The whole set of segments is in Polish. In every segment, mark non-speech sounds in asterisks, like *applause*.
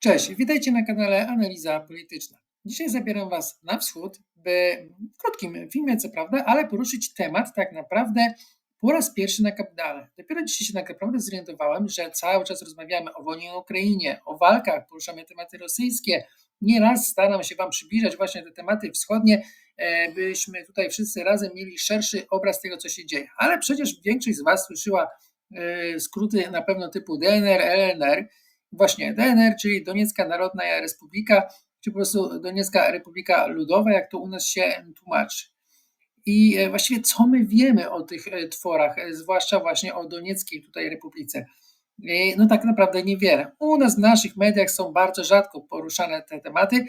Cześć, witajcie na kanale Analiza Polityczna. Dzisiaj zabieram Was na wschód, by w krótkim filmie, co prawda, ale poruszyć temat tak naprawdę po raz pierwszy na kapitale. Dopiero dzisiaj się tak naprawdę zorientowałem, że cały czas rozmawiamy o wojnie na Ukrainie, o walkach, poruszamy tematy rosyjskie. Nieraz staram się Wam przybliżać właśnie te tematy wschodnie, e, byśmy tutaj wszyscy razem mieli szerszy obraz tego, co się dzieje. Ale przecież większość z Was słyszała e, skróty na pewno typu DNR, LNR, właśnie DNR, czyli Doniecka Narodna Republika, czy po prostu Doniecka Republika Ludowa, jak to u nas się tłumaczy. I e, właściwie co my wiemy o tych e, tworach, e, zwłaszcza właśnie o Donieckiej tutaj Republice? No tak naprawdę niewiele. U nas w naszych mediach są bardzo rzadko poruszane te tematy,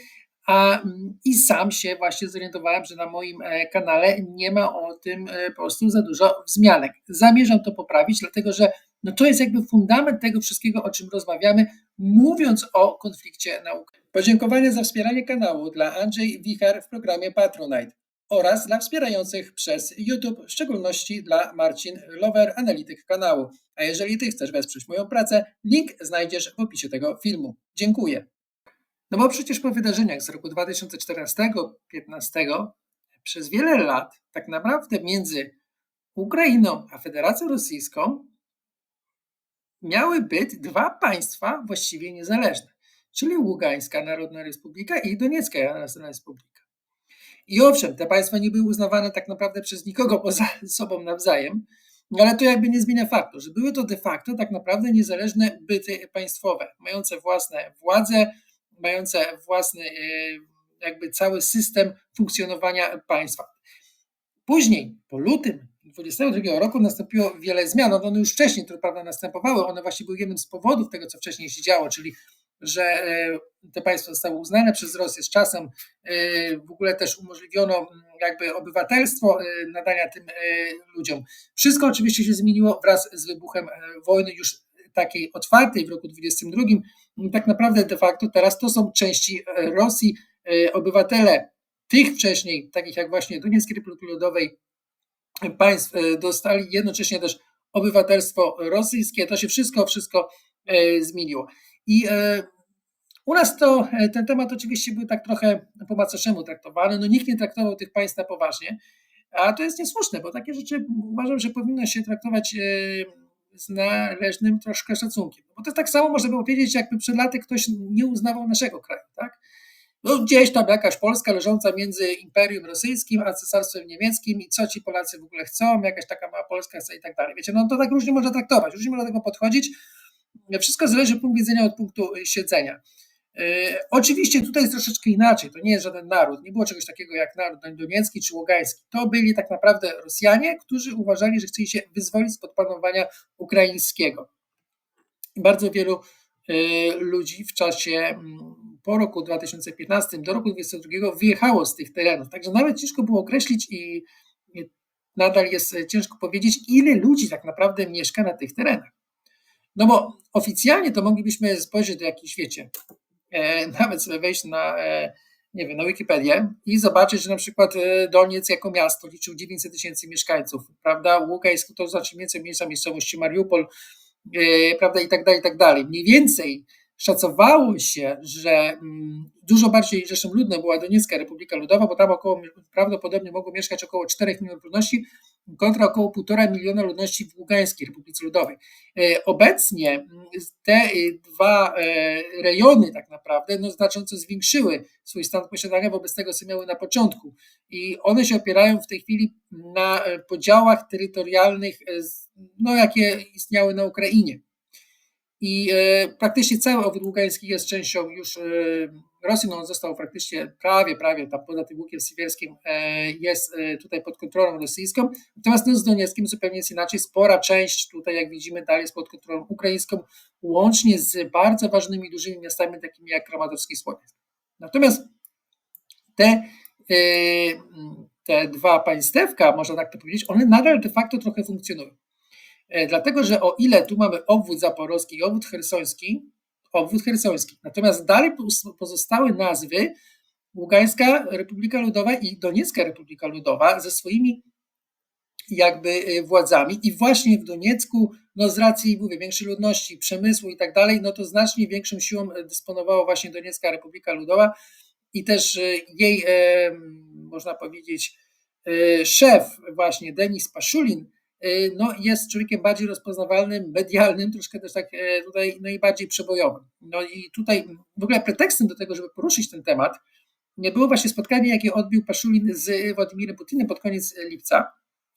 a mm, i sam się właśnie zorientowałem, że na moim kanale nie ma o tym po prostu za dużo wzmianek. Zamierzam to poprawić, dlatego że no to jest jakby fundament tego wszystkiego, o czym rozmawiamy, mówiąc o konflikcie nauk. Podziękowania za wspieranie kanału dla Andrzej Wichar w programie Patronite oraz dla wspierających przez YouTube, w szczególności dla Marcin Lover, analityk kanału. A jeżeli Ty chcesz wesprzeć moją pracę, link znajdziesz w opisie tego filmu. Dziękuję. No bo przecież po wydarzeniach z roku 2014-2015 przez wiele lat tak naprawdę między Ukrainą a Federacją Rosyjską miały być dwa państwa właściwie niezależne, czyli Ługańska Narodna Republika i Doniecka Narodna Republika. I owszem, te państwa nie były uznawane tak naprawdę przez nikogo poza *laughs* sobą nawzajem, ale to jakby nie zmienia faktu, że były to de facto tak naprawdę niezależne byty państwowe, mające własne władze, mające własny e, jakby cały system funkcjonowania państwa. Później, po lutym 2022 roku nastąpiło wiele zmian. One już wcześniej to prawda następowały. One właśnie były jednym z powodów tego, co wcześniej się działo, czyli że e, te państwa zostały uznane przez Rosję z czasem. E, w ogóle też umożliwiono jakby obywatelstwo e, nadania tym ludziom. Wszystko oczywiście się zmieniło wraz z wybuchem wojny już takiej otwartej w roku 2022. Tak naprawdę de facto teraz to są części Rosji. Obywatele tych wcześniej, takich jak właśnie Donieckiej Republiki Ludowej, państw e, dostali jednocześnie też obywatelstwo rosyjskie. To się wszystko, wszystko e, zmieniło. I e, u nas to ten temat oczywiście był tak trochę po macoszemu traktowany. No nikt nie traktował tych państw na poważnie, a to jest niesłuszne, bo takie rzeczy uważam, że powinno się traktować z należnym troszkę szacunkiem. Bo to tak samo można było powiedzieć, jakby przed laty ktoś nie uznawał naszego kraju, tak? No, gdzieś tam jakaś Polska leżąca między Imperium Rosyjskim a Cesarstwem Niemieckim i co ci Polacy w ogóle chcą, jakaś taka mała Polska chce i tak dalej. Wiecie, no to tak różnie można traktować, różnie można do tego podchodzić. Wszystko zależy od punktu widzenia od punktu siedzenia. Yy, oczywiście tutaj jest troszeczkę inaczej, to nie jest żaden naród, nie było czegoś takiego jak naród doniecki czy łogański. To byli tak naprawdę Rosjanie, którzy uważali, że chcieli się wyzwolić spod panowania ukraińskiego. Bardzo wielu yy, ludzi w czasie mm, po roku 2015 do roku 2022 wyjechało z tych terenów. Także nawet ciężko było określić i nadal jest ciężko powiedzieć, ile ludzi tak naprawdę mieszka na tych terenach. No bo oficjalnie to moglibyśmy spojrzeć do jakichś, wiecie, e, *laughs* nawet sobie wejść na, e, nie wiem, na Wikipedię i zobaczyć, że na przykład e, Doniec jako miasto liczył 900 tysięcy mieszkańców, prawda? Łukajsk to znaczy więcej mniejsza miejscowości Mariupol, prawda, i tak dalej, i tak dalej. Mniej więcej Szacowało się, że mm, dużo bardziej rzeszą ludną była Doniecka Republika Ludowa, bo tam około, prawdopodobnie mogło mieszkać około 4 milionów ludności, kontra około 1,5 miliona ludności w Ługańskiej Republice Ludowej. E, obecnie mm, te e, dwa e, rejony tak naprawdę no, znacząco zwiększyły swój stan posiadania wobec tego, co miały na początku. I one się opierają w tej chwili na podziałach terytorialnych, no, jakie istniały na Ukrainie. I e, praktycznie cały obwód ługański jest częścią już e, Rosji. No on został praktycznie prawie, prawie tam poza tym łukiem e, jest tutaj pod kontrolą rosyjską. Natomiast no, z Donieckim zupełnie jest inaczej. Spora część tutaj, jak widzimy, dalej jest pod kontrolą ukraińską, łącznie z bardzo ważnymi, dużymi miastami, takimi jak Kramatorski Słowiańsk. Natomiast te, te dwa państewka, można tak to powiedzieć, one nadal de facto trochę funkcjonują. E, dlatego, że o ile tu mamy obwód zaporowski i obwód chersoński, obwód chersoński, natomiast dalej pozostały nazwy Ługańska Republika Ludowa i Doniecka Republika Ludowa ze swoimi jakby y, władzami. I właśnie w Doniecku, no z racji, mówię, większej ludności, przemysłu i tak dalej, no to znacznie większą siłą dysponowała właśnie Doniecka Republika Ludowa i też jej, można powiedzieć, szef właśnie Denis Paszulin, no jest człowiekiem bardziej rozpoznawalnym, medialnym, troszkę też tak tutaj najbardziej przebojowym. No i tutaj w ogóle pretekstem do tego, żeby poruszyć ten temat, było właśnie spotkanie, jakie odbił Paszulin z Władimirem Putinem pod koniec lipca.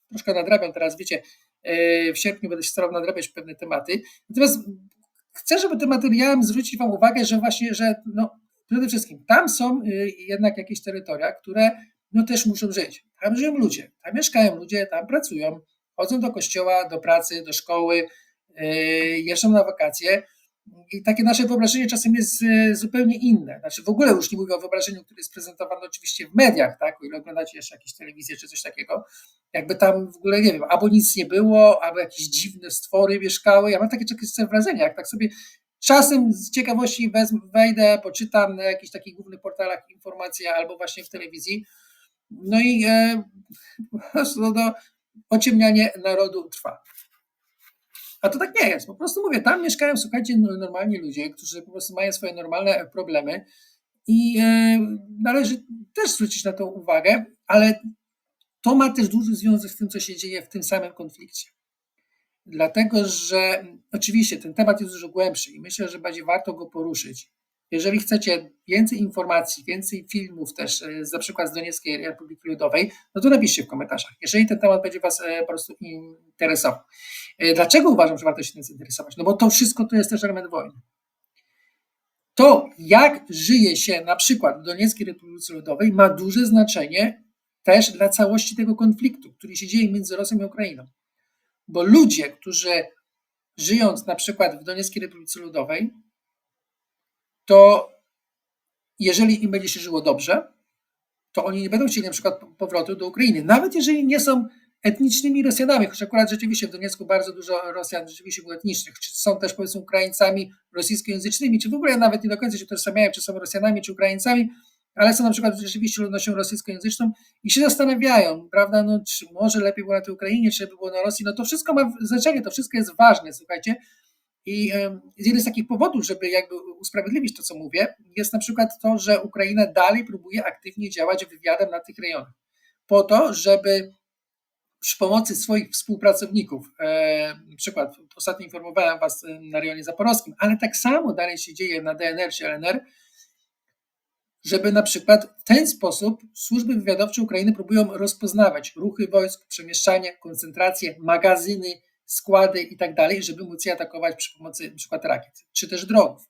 Troszkę nadrabiam teraz, wiecie, e, w sierpniu będę się starał nadrabiać pewne tematy. Natomiast chcę, żeby tym materiałem zwrócić Wam uwagę, że właśnie, że no, przede wszystkim tam są e, jednak jakieś terytoria, które no też muszą żyć. Tam żyją ludzie, tam mieszkają ludzie, tam pracują, chodzą do kościoła, do pracy, do szkoły, e, jeżdżą na wakacje. I takie nasze wyobrażenie czasem jest e, zupełnie inne. Znaczy w ogóle już nie mówię o wyobrażeniu, które jest prezentowane oczywiście w mediach, tak? O ile oglądacie jeszcze jakieś telewizje czy coś takiego, jakby tam w ogóle, nie wiem, albo nic nie było, albo jakieś dziwne stwory mieszkały. Ja mam takie czasem wrażenie, jak tak sobie czasem z ciekawości wezmę, wejdę, poczytam na jakichś takich głównych portalach informacje albo właśnie w telewizji, no i e, po prostu no, ociemnianie narodu trwa. A to tak nie jest. Po prostu mówię, tam mieszkają, słuchajcie, normalni ludzie, którzy po prostu mają swoje normalne problemy i e, należy też zwrócić na to uwagę, ale to ma też duży związek z tym, co się dzieje w tym samym konflikcie. Dlatego, że oczywiście ten temat jest dużo głębszy i myślę, że będzie warto go poruszyć. Jeżeli chcecie więcej informacji, więcej filmów też, e, na przykład z Donieckiej Republiki Ludowej, no to napiszcie w komentarzach, jeżeli ten temat będzie Was e, po prostu interesował. E, dlaczego uważam, że warto się tym zainteresować? No bo to wszystko to jest też element wojny. To, jak żyje się na przykład w Donieckiej Republice Ludowej, ma duże znaczenie też dla całości tego konfliktu, który się dzieje między Rosją i Ukrainą. Bo ludzie, którzy żyjąc na przykład w Donieckiej Republice Ludowej, to jeżeli im będzie się żyło dobrze, to oni nie będą chcieli na przykład powrotu do Ukrainy, nawet jeżeli nie są etnicznymi Rosjanami, choć akurat rzeczywiście w Doniecku bardzo dużo Rosjan rzeczywiście było etnicznych, czy są też powiedzmy Ukraińcami rosyjskojęzycznymi, czy w ogóle nawet nie do końca się tożsamiają, czy są Rosjanami, czy Ukraińcami, ale są na przykład rzeczywiście ludnością rosyjskiego i się zastanawiają, prawda, no, czy może lepiej było na tej Ukrainie, czy lepiej było na Rosji, no to wszystko ma znaczenie, to wszystko jest ważne, słuchajcie, i jeden z takich powodów, żeby jakby usprawiedliwić to, co mówię, jest na przykład to, że Ukraina dalej próbuje aktywnie działać wywiadem na tych rejonach, po to, żeby przy pomocy swoich współpracowników, e, na przykład ostatnio informowałem Was na rejonie zaporowskim, ale tak samo dalej się dzieje na DNR czy LNR, żeby na przykład w ten sposób służby wywiadowcze Ukrainy próbują rozpoznawać ruchy wojsk, przemieszczanie, koncentracje, magazyny, składy i tak dalej, żeby móc je atakować przy pomocy przykład rakiet, czy też dronów.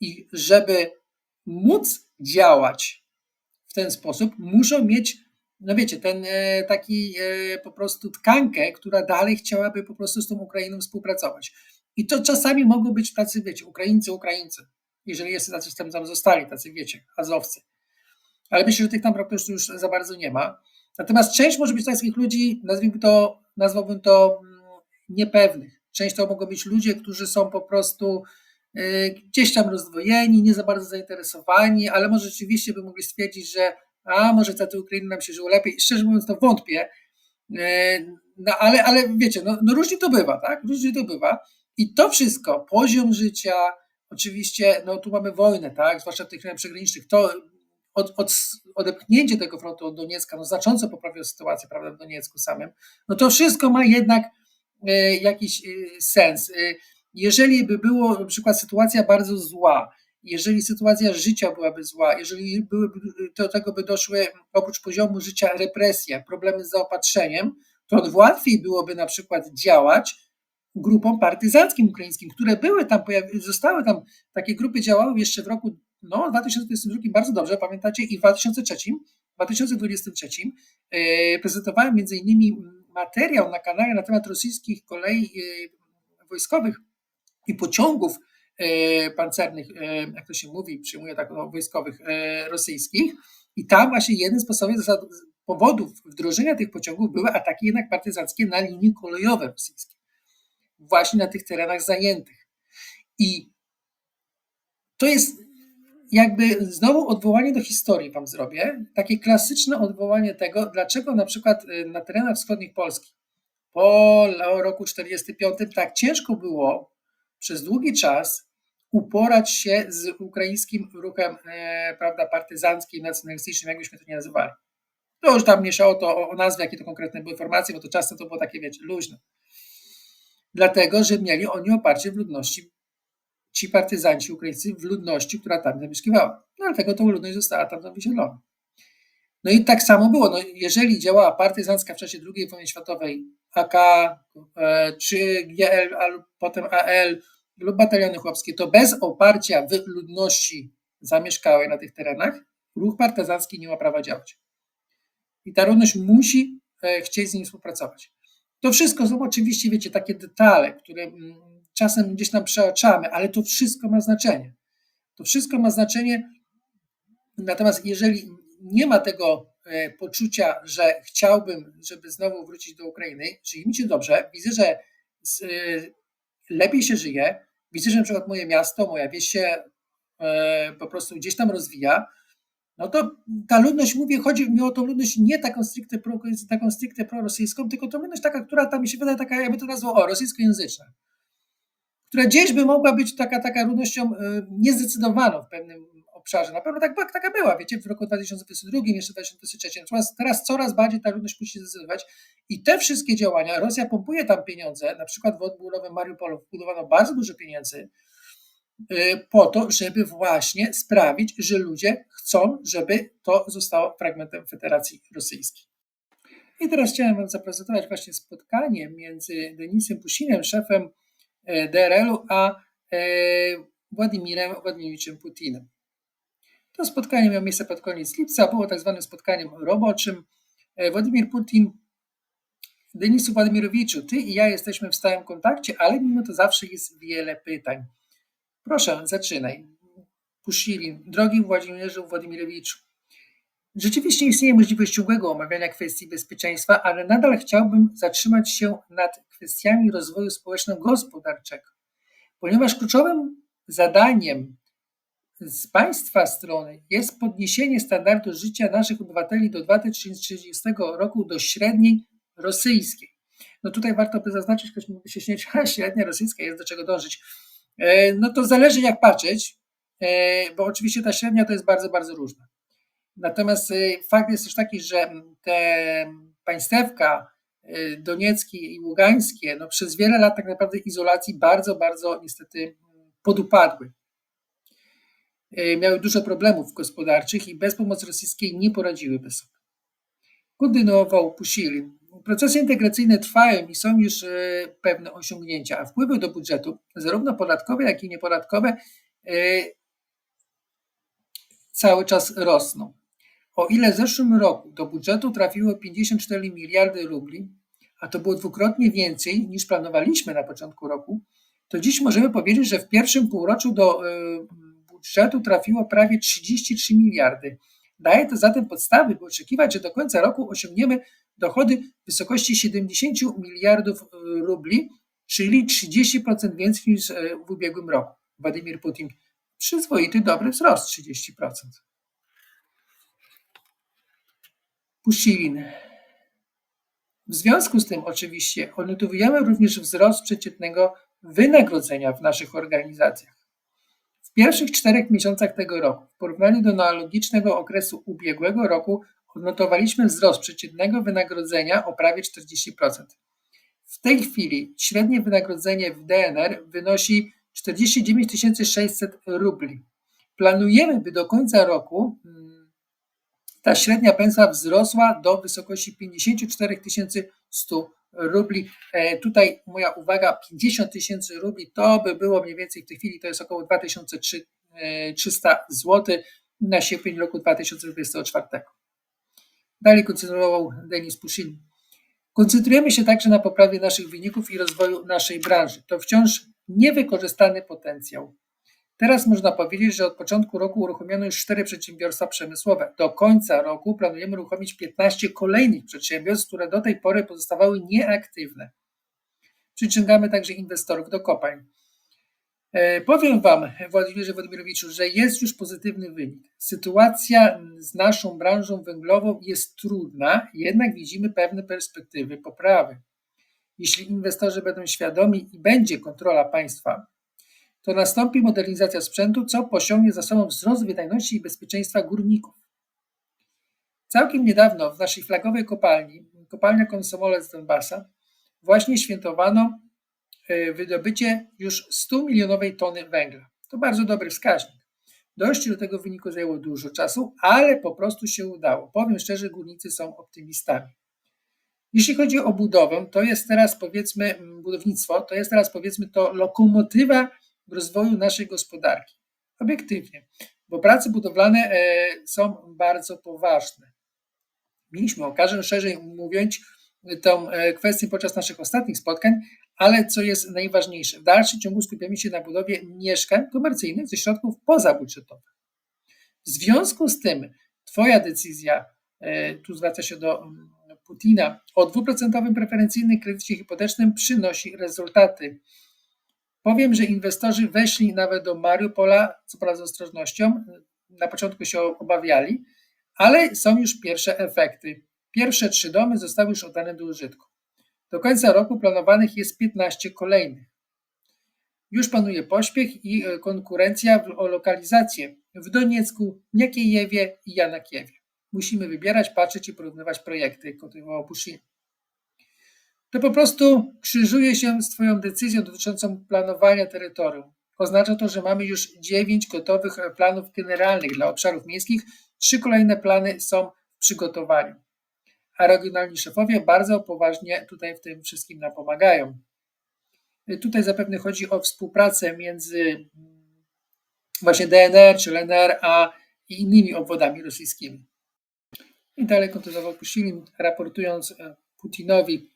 I żeby móc działać w ten sposób, muszą mieć, no wiecie, ten e, taki e, po prostu tkankę, która dalej chciałaby po prostu z tą Ukrainą współpracować. I to czasami mogą być tacy, wiecie, Ukraińcy, Ukraińcy, jeżeli jest tacy tam zostali, tacy wiecie, azowcy. Ale myślę, że tych tam praktycznie już za bardzo nie ma. Natomiast część może być takich ludzi, nazwijmy to, nazwałbym to mm, niepewnych. Część to mogą być ludzie, którzy są po prostu y, gdzieś tam rozdwojeni, nie za bardzo zainteresowani, ale może rzeczywiście by mogli stwierdzić, że a może za tę Ukrainę nam się żyło lepiej. Szczerze mówiąc, to wątpię. Y, no ale, ale wiecie, no, no różnie to bywa, tak? Różnie to bywa. I to wszystko, poziom życia, oczywiście, no tu mamy wojnę, tak? Zwłaszcza w tych krajach przygranicznych, to od, od, odepchnięcie tego frontu od Doniecka, no znacząco poprawia sytuację, prawda, w Doniecku samym, no to wszystko ma jednak E, jakiś e, sens. E, jeżeli by było na przykład sytuacja bardzo zła, jeżeli sytuacja życia byłaby zła, jeżeli byłyby, do tego by doszły oprócz poziomu życia represja, problemy z zaopatrzeniem, to łatwiej byłoby na przykład działać grupom partyzanckim ukraińskim, które były tam, zostały tam, takie grupy działały jeszcze w roku no, 2022 bardzo dobrze, pamiętacie, i w 2003, 2023 prezentowałem między innymi materiał na kanale na temat rosyjskich kolei e, wojskowych i pociągów e, pancernych, e, jak to się mówi, przyjmuję tak, no, wojskowych rosyjskich. I tam właśnie jeden z podstawowych powodów wdrożenia tych pociągów były ataki jednak partyzanckie na linie kolejowe rosyjskie, właśnie na tych terenach zajętych. I to jest jakby znowu odwołanie do historii wam zrobię. Takie klasyczne odwołanie tego, dlaczego na przykład y, na terenach wschodnich Polski po roku 45 tak ciężko było przez długi czas uporać się z ukraińskim ruchem e, prawda, partyzanckim, nacjonalistycznym, jakbyśmy to nie nazywali. To już tam mieszało to o, o jakie to konkretne były formacje, bo to często to było takie, wiecie, luźne. Dlatego, że mieli oni oparcie w ludności, ci partyzanci ukraińscy w ludności, która tam zamieszkiwała. Dlatego tą ludność została tam wysiedlona. No i tak samo było. No, jeżeli działała partyzancka w czasie II wojny światowej AK, e, czy GL, a potem AL lub bataliony chłopskie, to bez oparcia ludności zamieszkałej na tych terenach ruch partyzancki nie ma prawa działać. I ta ludność musi e, chcieć z nim współpracować. To wszystko są oczywiście, wiecie, takie detale, które mm, czasem gdzieś tam przeoczamy, ale to wszystko ma znaczenie. To wszystko ma znaczenie. Natomiast jeżeli nie ma tego e, poczucia, że chciałbym, żeby znowu wrócić do Ukrainy, czyli mi się dobrze, widzę, że e, lepiej się żyje, widzę, że na przykład moje miasto, moja wieś się e, po prostu gdzieś tam rozwija, no to ta ludność, mówię, chodzi mi o tą ludność nie taką stricte, pro, taką stricte prorosyjską, tylko tą ludność taka, która tam mi się wydaje taka, jakby to nazwał, o, rosyjskojęzyczna, która gdzieś by mogła być taka, taka ludnością niezdecydowaną w pewnym obszarze. Na pewno tak, taka była, wiecie, w roku 2022, jeszcze 2023. Natomiast teraz coraz bardziej ta ludność musi zdecydować i te wszystkie działania, Rosja pompuje tam pieniądze, na przykład w odbudowę Mariupolu wbudowano bardzo dużo pieniędzy y, po to, żeby właśnie sprawić, że ludzie chcą, żeby to zostało fragmentem Federacji Rosyjskiej. I teraz chciałem Wam zaprezentować właśnie spotkanie między Denisem Pusinem, szefem DRL-u, a y, Władimirem Władimirowiczem Putinem. To spotkanie miało miejsce pod koniec lipca, było tak zwanym spotkaniem roboczym. E, Władimir Putin, Denisu Władimirowiczu, ty i ja jesteśmy w stałym kontakcie, ale mimo to zawsze jest wiele pytań. Proszę, zaczynaj. Puszilin, drogi Władimirze Władimirowiczu. Rzeczywiście istnieje możliwość ciągłego omawiania kwestii bezpieczeństwa, ale nadal chciałbym zatrzymać się nad kwestiami rozwoju społeczno-gospodarczego, ponieważ kluczowym zadaniem z Państwa strony jest podniesienie standardu życia naszych obywateli do 2030 roku do średniej rosyjskiej. No tutaj warto by zaznaczyć, ktoś mógłby się śmieć, *laughs* a średnia rosyjska jest do czego dążyć. E, no to zależy jak patrzeć, e, bo oczywiście ta średnia to jest bardzo, bardzo różna. Natomiast e, fakt jest też taki, że te państewka donieckie i ługańskie no przez wiele lat tak naprawdę izolacji bardzo, bardzo niestety podupadły. E, miały dużo problemów gospodarczych i bez pomocy rosyjskiej nie poradziłyby sobie. Kontynuował Pusilin. Procesy integracyjne trwają i są już pewne osiągnięcia, a wpływy do budżetu, zarówno podatkowe, jak i niepodatkowe, cały czas rosną. O ile w zeszłym roku do budżetu trafiło 54 miliardy rubli, a to było dwukrotnie więcej niż planowaliśmy na początku roku, to dziś możemy powiedzieć, że w pierwszym półroczu do budżetu trafiło prawie 33 miliardy. Daje to zatem podstawy, by oczekiwać, że do końca roku osiągniemy dochody w wysokości 70 miliardów e, rubli, czyli 30% więcej niż e, w ubiegłym roku. Władimir Putin, przyzwoity, dobry wzrost 30%. Pusilin. W związku z tym oczywiście odnotowujemy również wzrost przeciętnego wynagrodzenia w naszych organizacjach pierwszych czterech miesiącach tego roku, w porównaniu do analogicznego okresu ubiegłego roku, odnotowaliśmy wzrost przeciętnego wynagrodzenia o prawie 40%. W tej chwili średnie wynagrodzenie w DNR wynosi 49 600 rubli. Planujemy, by do końca roku mm, ta średnia pensja wzrosła do wysokości 54 100 rubli. E, tutaj moja uwaga, 50 tysięcy rubli to by było mniej więcej w tej chwili, to jest około 2300 zł na sierpień roku 2024. Dalej kontynuował Denis Puszin. Koncentrujemy się także na poprawie naszych wyników i rozwoju naszej branży. To wciąż niewykorzystany potencjał. Teraz można powiedzieć, że od początku roku uruchomiono już cztery przedsiębiorstwa przemysłowe. Do końca roku planujemy uruchomić 15 kolejnych przedsiębiorstw, które do tej pory pozostawały nieaktywne. Przyciągamy także inwestorów do kopalń. E, Powiem Wam, Władimirze Władimirowiczu, że jest już pozytywny wynik. Sytuacja z naszą branżą węglową jest trudna, jednak widzimy pewne perspektywy poprawy. Jeśli inwestorzy będą świadomi i będzie kontrola państwa, to nastąpi modernizacja sprzętu, co pociągnie za sobą wzrost wydajności i bezpieczeństwa górników. Całkiem niedawno w naszej flagowej kopalni, kopalnia Komsomolec z Donbasa, właśnie świętowano e, wydobycie już 100 milionowej tony węgla. To bardzo dobry wskaźnik. Dojście do tego wyniku zajęło dużo czasu, ale po prostu się udało. Powiem szczerze, górnicy są optymistami. Jeśli chodzi o budowę, to jest teraz powiedzmy budownictwo, to jest teraz powiedzmy to lokomotywa rozwoju naszej gospodarki. Obiektywnie, bo prace budowlane e, są bardzo poważne. Mieliśmy okazję szerzej mówić tę e, kwestię podczas naszych ostatnich spotkań, ale co jest najważniejsze, w dalszym ciągu skupiamy się na budowie mieszkań komercyjnych ze środków pozabudżetowych. W związku z tym, Twoja decyzja, e, tu zwraca się do mm, Putina, o dwuprocentowym preferencyjnym kredycie hipotecznym przynosi rezultaty. Powiem, że inwestorzy weszli nawet do Mariupola, co prawda z ostrożnością, na początku się obawiali, ale są już pierwsze efekty. Pierwsze trzy domy zostały już oddane do użytku. Do końca roku planowanych jest 15 kolejnych. Już panuje pośpiech i e, konkurencja o lokalizację w Doniecku, Niekiejewie i Janakiewie. Musimy wybierać, patrzeć i porównywać projekty, kontynuował Puszin. Po prostu krzyżuje się z Twoją decyzją dotyczącą planowania terytorium. Oznacza to, że mamy już dziewięć gotowych planów generalnych dla obszarów miejskich, trzy kolejne plany są w przygotowaniu. A regionalni szefowie bardzo poważnie tutaj w tym wszystkim nam pomagają. E, tutaj zapewne chodzi o współpracę między mm, właśnie DNR czy LNR, a innymi obwodami rosyjskimi. I dalej kontynuował Pusilin, raportując e, Putinowi,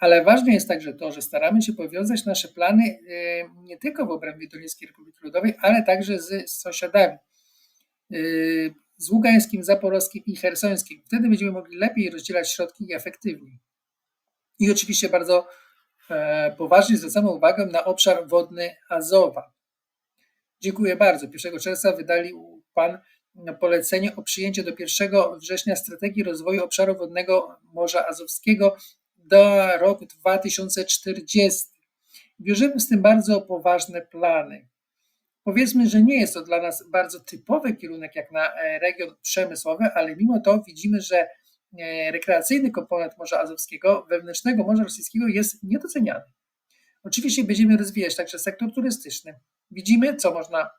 ale ważne jest także to, że staramy się powiązać nasze plany e, nie tylko w obrębie Donieckiej Republiki Ludowej, ale także z sąsiadami. E, z Ługańskim, Zaporowskim i Hersońskim. Wtedy będziemy mogli lepiej rozdzielać środki i efektywniej. I oczywiście bardzo poważnie zwracamy uwagę na obszar wodny Azowa. Dziękuję bardzo. 1 czerwca wydali Pan polecenie o przyjęcie do 1 września strategii rozwoju obszaru wodnego Morza Azowskiego do roku 2040. Bierzemy z tym bardzo poważne plany. Powiedzmy, że nie jest to dla nas bardzo typowy kierunek jak na e, region przemysłowy, ale mimo to widzimy, że e, rekreacyjny komponent Morza Azowskiego, wewnętrznego Morza Rosyjskiego jest niedoceniany. Oczywiście będziemy rozwijać także sektor turystyczny. Widzimy, co można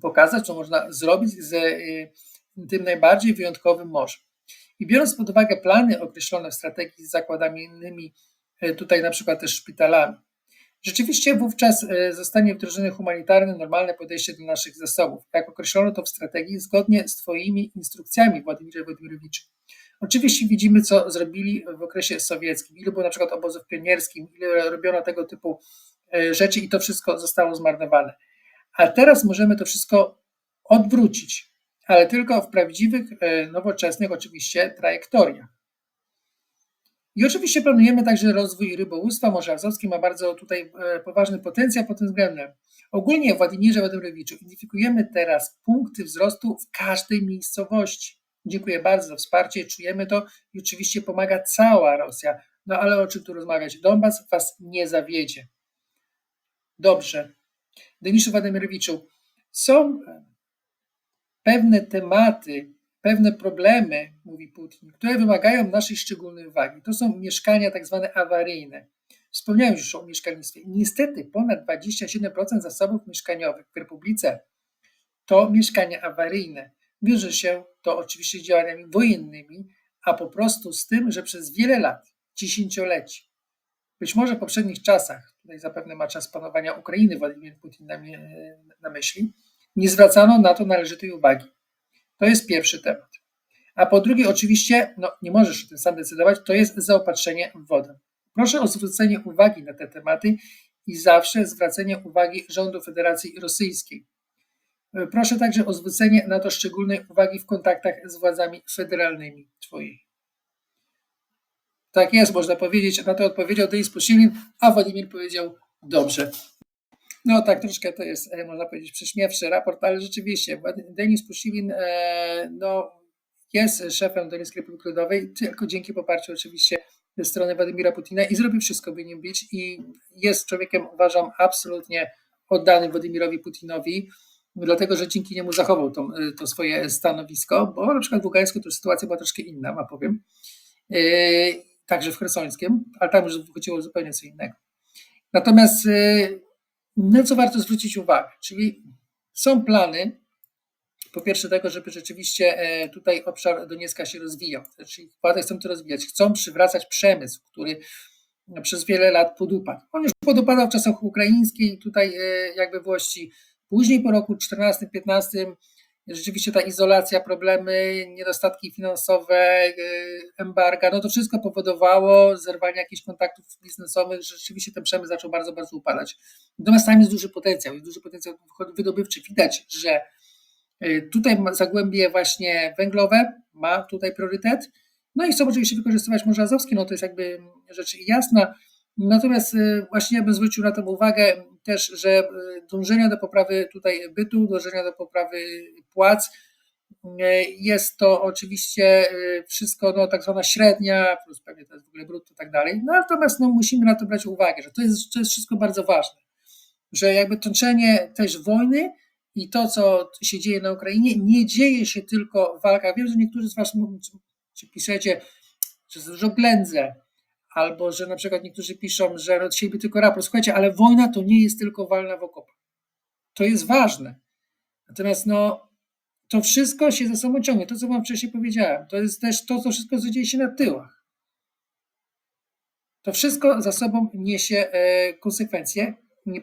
pokazać, co można zrobić z y, tym najbardziej wyjątkowym morzem. I biorąc pod uwagę plany określone w strategii z zakładami innymi, y, tutaj na przykład też szpitalami, rzeczywiście wówczas y, zostanie wdrożone humanitarne, normalne podejście do naszych zasobów, jak określono to w strategii, zgodnie z Twoimi instrukcjami, Władimirze Władimirowicz. Oczywiście widzimy, co zrobili w okresie sowieckim, ile było na przykład obozów pionierskich, ile robiono tego typu rzeczy i to wszystko zostało zmarnowane. A teraz możemy to wszystko odwrócić, ale tylko w prawdziwych, e, nowoczesnych oczywiście trajektoriach. I oczywiście planujemy także rozwój rybołówstwa. Morze Azowskie ma bardzo tutaj e, poważny potencjał pod tym względem. Ogólnie Władimirze Władimirowiczu identyfikujemy teraz punkty wzrostu w każdej miejscowości. Dziękuję bardzo za wsparcie, czujemy to i oczywiście pomaga cała Rosja. No ale o czym tu rozmawiać? Donbas was nie zawiedzie. Dobrze, Deniszu Władimirowiczu, są pewne tematy, pewne problemy, mówi Putin, które wymagają naszej szczególnej uwagi. To są mieszkania tak zwane awaryjne. Wspomniałem już o mieszkalnictwie. Niestety ponad 27% zasobów mieszkaniowych w Republice to mieszkania awaryjne. Wiąże się to oczywiście działaniami wojennymi, a po prostu z tym, że przez wiele lat, dziesięcioleci, być może w poprzednich czasach, tutaj zapewne ma czas panowania Ukrainy Władimir Putin na, na myśli, nie zwracano na to należytej uwagi. To jest pierwszy temat. A po drugie, oczywiście, no nie możesz o tym sam decydować, to jest zaopatrzenie w wodę. Proszę o zwrócenie uwagi na te tematy i zawsze zwracanie uwagi rządu Federacji Rosyjskiej. Proszę także o zwrócenie na to szczególnej uwagi w kontaktach z władzami federalnymi Twojej. Tak jest, można powiedzieć. Na to odpowiedział Denis Pusilin, a Władimir powiedział dobrze. No tak, troszkę to jest, e, można powiedzieć, prześmiewszy raport, ale rzeczywiście Denis Puszilin e, no, jest szefem Doneckiej Republiki Ludowej tylko dzięki poparciu oczywiście ze strony Władimira Putina i zrobił wszystko, by nim być i jest człowiekiem, uważam, absolutnie oddanym Władimirowi Putinowi, dlatego, że dzięki niemu zachował to, to swoje stanowisko, bo na przykład w Ługańsku to sytuacja była troszkę inna, ma powiem, także wChersońskim, ale tam już chodziło zupełnie co innego. Natomiast na co warto zwrócić uwagę, czyli są plany, po pierwsze tego, żeby rzeczywiście e, tutaj obszar Doniecka się rozwijał, czyli władze chcą to rozwijać, chcą przywracać przemysł, który przez wiele lat podupadł. On już podupadał w czasach ukraińskich, tutaj e, jakby włości. Później po roku 14-15 rzeczywiście ta izolacja, problemy, niedostatki finansowe, e, embarga, no to wszystko powodowało zerwanie jakichś kontaktów biznesowych, że rzeczywiście ten przemysł zaczął bardzo, bardzo upadać. Natomiast tam jest duży potencjał, jest duży potencjał wydobywczy. Widać, że e, tutaj zagłębie właśnie węglowe ma tutaj priorytet, no i chcą oczywiście wykorzystywać Morze Azowskie, no to jest jakby rzecz jasna, Natomiast y, właśnie ja bym zwrócił na to uwagę też, że y, dążenia do poprawy tutaj bytu, dążenia do poprawy płac, y, jest to oczywiście wszystko no, tak zwana średnia, plus pewnie to jest w ogóle brutto i tak dalej. No, natomiast no, musimy na to brać uwagę, że to jest, to jest wszystko bardzo ważne, że jakby toczenie też wojny i to, co się dzieje na Ukrainie, nie dzieje się tylko walka. Wiem, że niektórzy z Was piszecie, że jest dużo ględzę, albo że na przykład niektórzy piszą, że od siebie tylko raport. Słuchajcie, ale wojna to nie jest tylko walna w okopach. To jest ważne. Natomiast no, to wszystko się ze sobą ciągnie. To, co wam wcześniej powiedziałem, to jest też to, co wszystko, co dzieje się na tyłach. To wszystko za sobą niesie e, konsekwencje.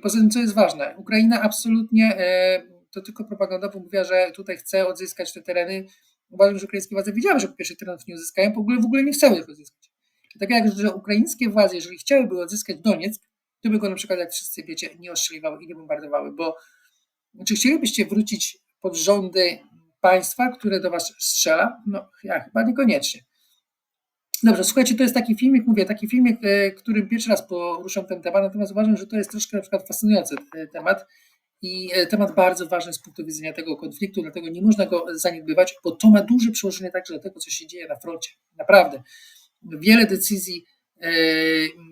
Poza tym, co jest ważne, Ukraina absolutnie, e, to tylko propagandowo mówiła, że tutaj chce odzyskać te tereny. Uważam, że ukraińskie władze wiedziały, że po pierwsze terenów nie uzyskają, w ogóle, w ogóle nie chcą ich odzyskać. Tak jak że ukraińskie władze, jeżeli chciałyby odzyskać Donieck, to by go na przykład, jak wszyscy wiecie, nie ostrzeliwały i nie bombardowały, bo czy chcielibyście wrócić pod rządy państwa, które do was strzela? No ja chyba niekoniecznie. Dobrze, słuchajcie, to jest taki filmik, mówię, taki filmik, e, którym pierwszy raz poruszam ten temat, natomiast uważam, że to jest troszkę na przykład fascynujący e, temat i e, temat bardzo ważny z punktu widzenia tego konfliktu, dlatego nie można go zaniedbywać, bo to ma duże przełożenie także do tego, co się dzieje na froncie. Naprawdę wiele decyzji, e,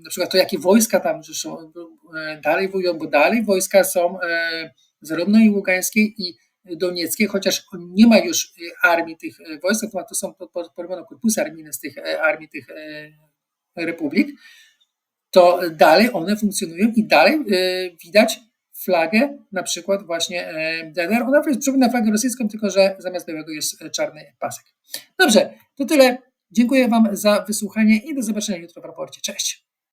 na przykład to, jakie wojska tam są, e, dalej wojują, bo dalej wojska są e, zarówno i ługańskiej, i donieckiej, chociaż nie ma już armii tych wojsk, to są porobione korpusy armijne z tych armii tych republik, to dalej one funkcjonują i dalej widać flagę, na przykład właśnie DDR. Ona przypomina flagę rosyjską, tylko że zamiast białego jest czarny pasek. Dobrze, to tyle. Dziękuję Wam za wysłuchanie i do zobaczenia jutro w raporcie. Cześć.